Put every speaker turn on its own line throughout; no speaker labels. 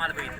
माल बघितलं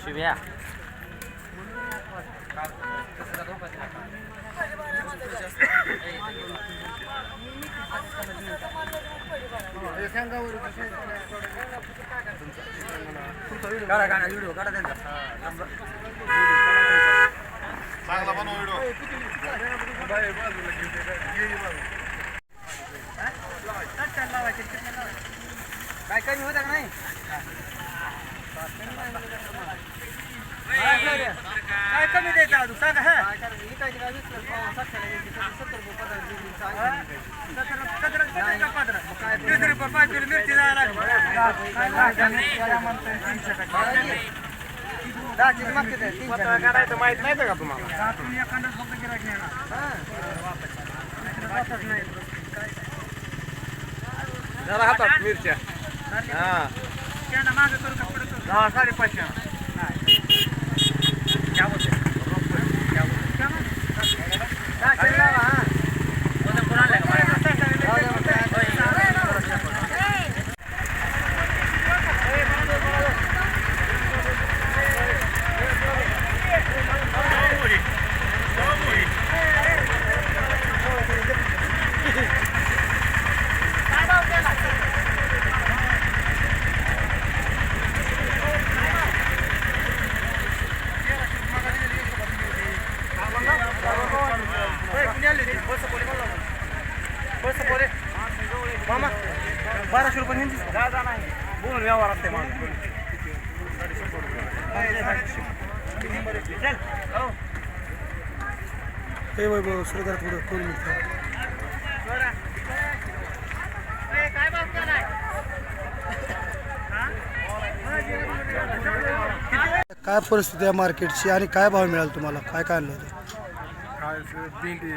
शिव्या.
काढा काढा व्हिडिओ काढा त्यांचा.
चांगला बनव व्हिडिओ
काय कमी होता का नाही? काय कमी द्यायचं अजून सांगा हा. तीस रुपये पाच किलो मिरची जायला
काढायचं माहीत नाही का तुम्हाला जरा हातात मिरच्या हा
Да, Сали
Пачан. बाराशे रुपये हिंदी बोलून व्यवहार असते हे वैभव श्रीधर थोडं करून काय परिस्थिती आहे मार्केटची आणि काय भाव मिळाला तुम्हाला? काय काय आणलं होतं?
काय भेंडी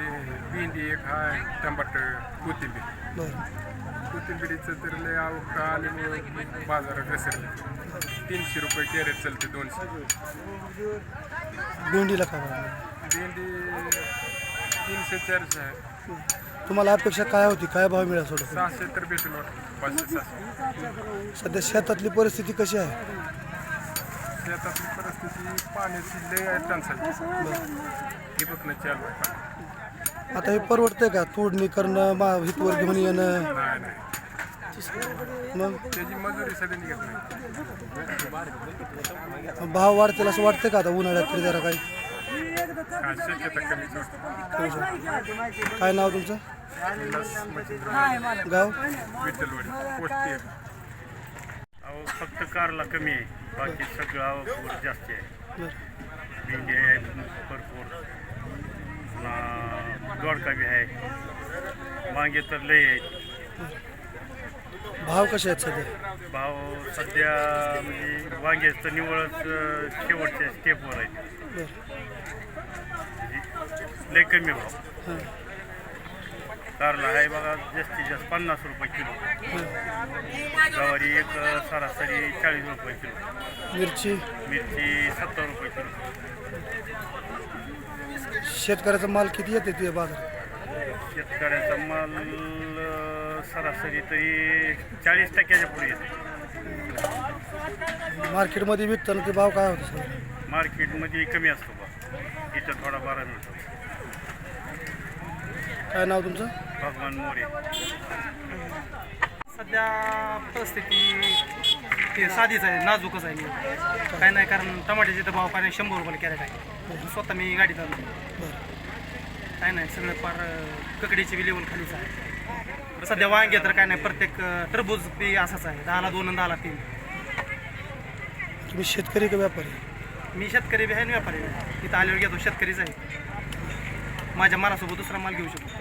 भेंडी एक हाय टमाटर कोथिंबीर.
बरं
कोथिंबीरीचं तर लय आवक आल्यामुळं बाजारात घसरले. तीनशे रुपये कॅरेट चालते दोनशे.
भेंडीला काय भाव?
भेंडी तीनशे चारशे आहे.
तुम्हाला अपेक्षा काय होती? काय भाव मिळाला सोडं
सहाशे तर भेटेल वाटतं. पाचशे सहाशे.
सध्या शेतातली परिस्थिती कशी आहे?
शेतातली परिस्थिती पाण्याची लय टंचाई. हे चालू आहे. पाणी.
आता हे परवडतंय का? तोडणी करणं मा हितवर घेऊन येणं?
नाही नाही.
मग?
त्याची निघत नाही.
भाव वाढतील असं वाटतं का आता उन्हाळ्यात तरी जरा काही?
हा, शक्यता कमीच वाटते
काय नाव तुमचं? गाव?
विठ्ठलवाडी. पोस्टी
अहो फक्त कारला कमी आहे. बाकी सगळं आवक जास्त आहे. भेंडी आहे भरपूर. पुन्हा दोडका बी आहे. वांगे तर लय आहेत
भाव कसे आहेत सध्या?
भाव सध्या म्हणजे वांगे तर निवळच शेवटच्या स्टेपवर आहेत
बरं.
लय कमी भाव. कारला आहे बघा जास्तीत जास्त पन्नास रुपये किलो. गवारी एक सरासरी चाळीस रुपये किलो.
मिरची?
मिरची सत्तर रुपये किलो.
शेतकऱ्याचा माल किती येते ते बाजारात?
शेतकऱ्याचा माल सरासरी तरी चाळीस टक्क्याच्या पुढे येतो.
मार्केटमध्ये विकताना ते भाव काय होते सर?
मार्केटमध्ये कमी असतो बा. इथं थोडा बारा मिळतो
काय नाव तुमचं?
भगवान मोरे.
सध्या परिस्थिती ते साधीच आहे नाजूकच आहे. काय नाही कारण टमाट्याचे तर भाव काय शंभर रुपयाला कॅरेट आहे. स्वतः मी गाडीत आलो. काय नाही सगळं फार ककडीची बी लेवल खालीच आहे. सध्या वांगे तर काय नाही प्रत्येक टरबूज बी असाच आहे. दहाला दोन दहाला तीन.
तुम्ही शेतकरी का व्यापारी?
मी शेतकरी बी आहे आणि व्यापारी. इथं आल्यावर घेतो शेतकरीच आहे. माझ्या मनासोबत दुसरा माल घेऊ शकतो.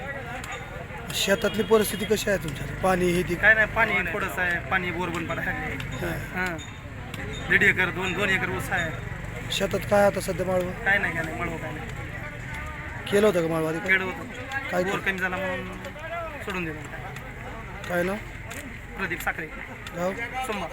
शेतातली परिस्थिती कशी आहे तुमच्या? पाणी हे ती?
काय नाही पाणी थोडंच आहे. पाणी बोरबन पडा हां. दीड एकर दोन दोन एकर ऊस आहे.
शेतात काय आता सध्या माळवं?
काय नाही काय नाही मळव काय नाही.
केलं होतं का माळवा आधी?
खेळ होतं.
काय
बोर कमी झाला म्हणून सोडून दिलं.
काय नाव?
प्रदीप साखरे.
गाव?
सोमवार.